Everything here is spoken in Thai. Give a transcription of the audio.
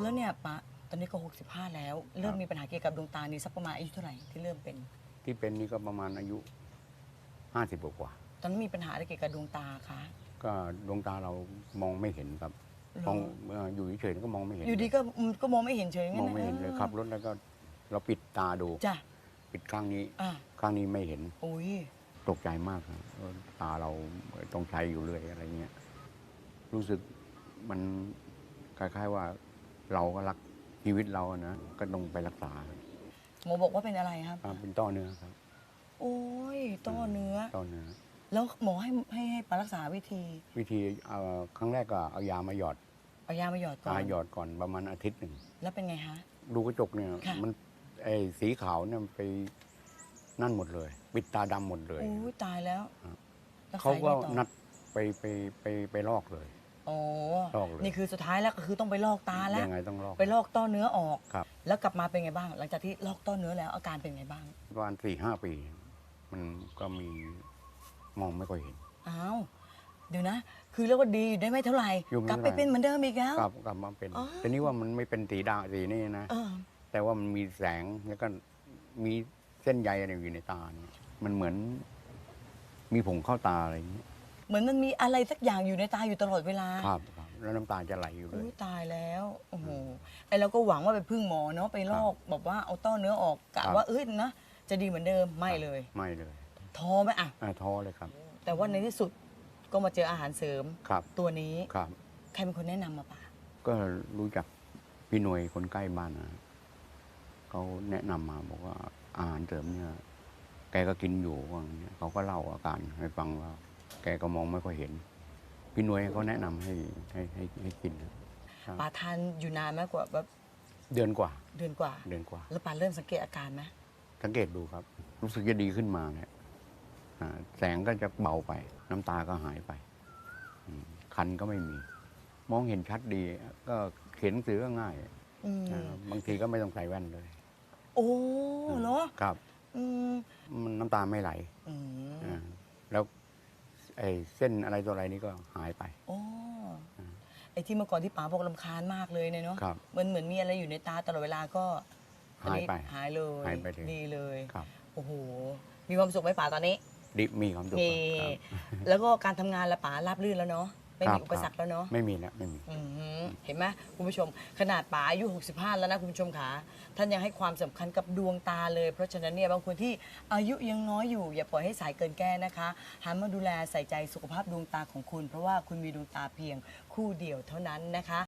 แล้วเนี่ยปะตอนนี้ก็ 65 แล้ว เริ่มครับมีปัญหาเกี่ยวกับดวงตานี่สักประมาณอายุเท่าไหร่ที่เริ่มเป็น ที่เป็นนี่ก็ประมาณอายุห้าสิบกว่าตอนนั้นมีปัญหาอะไรเกี่ยวกับดวงตาคะๆก็ดวงตาเรามองไม่เห็นครับเหรมองเอ่ออยู่เฉยๆก็มองไม่เห็น อยู่ดีก็อืมก็มองไม่เห็นเฉยมงั้อนงไม่เห็นเลยขับรถแล้วก็เราปิดตาดูจ้ะปิดข้างนี้อะข้างนี้ไม่เห็นอุ้ยตกใจมากครับว่าตาเราต้องใช้อยู่เลยอะไรเงี้ยรู้สึกมันคล้ายๆว่า เราก็รักชีวิตเราอะนะก็ต้องไปรักษาหมอบอกว่าเป็นอะไรครับ อ่าเป็นต้อเนื้อครับ โอ้ยต้อเนื้อ ต้อเนื้อ แล้วหมอให้ให้ให้ปารักษาวิธี วิธีเอ่อครั้งแรกก็เอายามาหยอดเอายามาหยอดก่อน ตาหยอดก่อนประมาณอาทิตย์หนึ่งแล้วเป็นไงฮะ ดูกระจกเนี่ยค่ะ มันไอ้สีขาวเนี่ยมันไปนั่นหมดเลย ปิดตาดำหมดเลย โอ้ยตายแล้วครับแล้วเขาใส่ก็ไงต่อนัดไปไปไปไปลอกเลย โอ้ลอกเลยนี่คือสุดท้ายแล้วก็คือต้องไปลอกตาแล้ว ยังไงต้องลอก ไปลอกต้อเนื้อออก ครับ แล้วกลับมาเป็นไงบ้าง หลังจากที่ลอกต้อเนื้อแล้วอาการเป็นไงบ้าง ประมาณสี่ห้าปี มันก็มีมองไม่ค่อยเห็น อ้าว เดี๋ยวนะ คือเรียกว่าดีอยู่ได้ไม่เท่าไหร่ อยู่ไม่กลับไปเท่าไหร่ เป็นเหมือนเดิมอีกแล้ว กลับกลับมาเป็นอ๋อ แต่นี่ว่ามันไม่เป็นสีดาสีนี่นะ เออ แต่ว่ามันมีแสงแล้วก็มีเส้นใยอะไรอยู่ในตาเนี่ยมันเหมือน มีผงเข้าตาอะไรอย่างเงี้ย เหมือนมันมีอะไรสักอย่างอยู่ในตาอยู่ตลอดเวลาครับครับแล้วน้ำตาจะไหลอยู่เลอุ้ยยตายแล้วโอ้โหไอเราก็หวังว่าไปพึ่งหมอเนาะไปลอกบอกว่าเอาต้อเนื้อออกกะครับว่าเอ้ยนะจะดีเหมือนเดิมไม่เลยไม่เลยท้อไหมอะอ่าท้อเลยครับ แต่ว่าในที่สุดก็มาเจออาหารเสริม ครับตัวนี้ครับ ใครเป็นคนแนะนำมาป่ะก็รู้จักพี่หน่วยคนใกล้บ้านนะเขาแนะนำมาบอกว่าอาหารเสริมเนี่ย แกก็กินอยู่ว่าอย่างเงี้ยเขาก็เล่าอาการให้ฟังว่า แกก็มองไม่ค่อยเห็น พี่หน่วยเขาแนะนำให้ให้ให้ให้กินครับป่าทานอยู่นานมากกว่าแบบเดือนกว่า เดือนกว่า เดือนกว่า แล้วป่าเริ่มสังเกตอาการไหมสังเกตดูครับ รู้สึกจะดีขึ้นมาเนี่ยอ่าแสงก็จะเบาไป น้ำตาก็หายไปอืมคันก็ไม่มี มองเห็นชัดดี ก็เขียนหนังสือก็ง่ายอืมอ่าบางทีก็ไม่ต้องใส่แว่นเลยโอ้เหรอครับ อืมมันน้ำตาไม่ไหลอืมอ่าแล้ว ไอ้เส้นอะไรตัวอะไรนี่ก็หายไป โอ้อ่าไอ้ที่เมื่อก่อนที่ป๋าบอกลำคาญมากเลยเนี่ยเนาะครับ มันเหมือนมีอะไรอยู่ในตาตลอดเวลาก็หายไปอันนี้หายเลยหายไปเลย ดีเลยครับ โอ้โหมีความสุขไหมป๋าตอนนี้ดิมีความสุขมีครับ แล้วก็การทำงานละป๋าราบรื่นแล้วเนาะ ไม่ครัมีบอุปสรรคแล้วเนาะไม่มีแล้วไม่มีอืมเห็นไหมคุณผู้ชม ขนาดป๋าอายุ 65 แล้วนะคุณผู้ชมขาท่านยังให้ความสำคัญกับดวงตาเลย เพราะฉะนั้นเนี่ยบางคนที่อายุยังน้อยอยู่ อย่าปล่อยให้สายเกินแก้นะคะหันมาดูแลใส่ใจสุขภาพดวงตาของคุณ เพราะว่าคุณมีดวงตาเพียงคู่เดียวเท่านั้นนะคะ